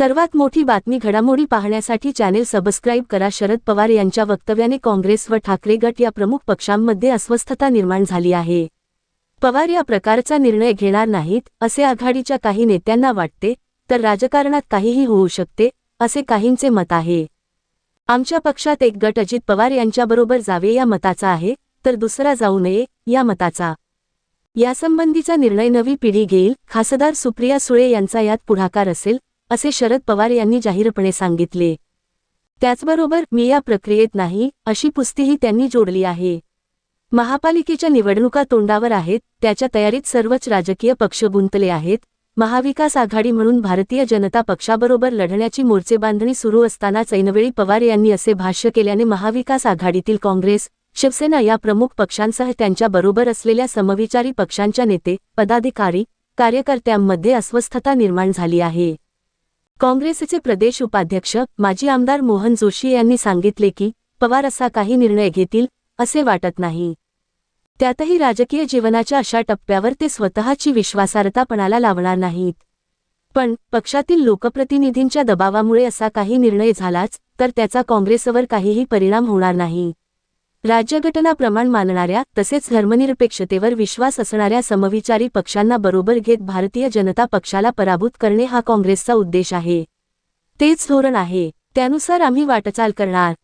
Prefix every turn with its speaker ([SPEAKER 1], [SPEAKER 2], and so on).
[SPEAKER 1] सर्वात मोठी बातमी घडामोडी पाहण्यासाठी चॅनेल सबस्क्राईब करा. शरद पवार यांच्या वक्तव्याने काँग्रेस व ठाकरे गट या प्रमुख पक्षांमध्ये अस्वस्थता निर्माण झाली आहे. पवार या प्रकारचा निर्णय घेणार नाहीत असे आघाडीच्या काही नेत्यांना वाटते तर राजकारणात काहीही होऊ शकते असे काहींचे मत आहे. आमच्या पक्षात एक गट अजित पवार यांच्याबरोबर जावे या मताचा आहे तर दुसरा जाऊ नये या मताचा. यासंबंधीचा निर्णय नवी पिढी घेईल. खासदार सुप्रिया सुळे यांचा यात पुढाकार असेल असे शरद पवार यांनी जाहीरपणे सांगितले. त्याचबरोबर मी या प्रक्रियेत नाही अशी पुस्तीही त्यांनी जोडली आहे. महापालिकेच्या निवडणुका तोंडावर आहेत त्याच्या तयारीत सर्वच राजकीय पक्ष गुंतले आहेत महाविकास आघाडी म्हणून भारतीय जनता पक्षाबरोबर लढण्याची मोर्चेबांधणी सुरू असतानाच ऐनवेळी पवार यांनी असे भाष्य केल्याने महाविकास आघाडीतील काँग्रेस शिवसेना या प्रमुख पक्षांसह त्यांच्याबरोबर असलेल्या समविचारी पक्षांच्या नेते पदाधिकारी कार्यकर्त्यांमध्ये अस्वस्थता निर्माण झाली आहे. काँग्रेसचे प्रदेश उपाध्यक्ष माजी आमदार मोहन जोशी यांनी सांगितले की पवार असा काही निर्णय घेतील असे वाटत नाही. त्यातही राजकीय जीवनाच्या अशा टप्प्यावर ते स्वतःची विश्वासार्हतापणाला लावणार नाहीत. पण पक्षातील लोकप्रतिनिधींच्या दबावामुळे असा काही निर्णय झालाच तर त्याचा काँग्रेसवर काहीही परिणाम होणार नाही. राज्यघटना प्रमाण मानणाऱ्या तसेच धर्मनिरपेक्षतेवर विश्वास असणाऱ्या समविचारी पक्षांना बरोबर घेत भारतीय जनता पक्षाला पराभूत करणे हा काँग्रेसचा उद्देश आहे. तेच धोरण आहे. त्यानुसार आम्ही वाटचाल करणार.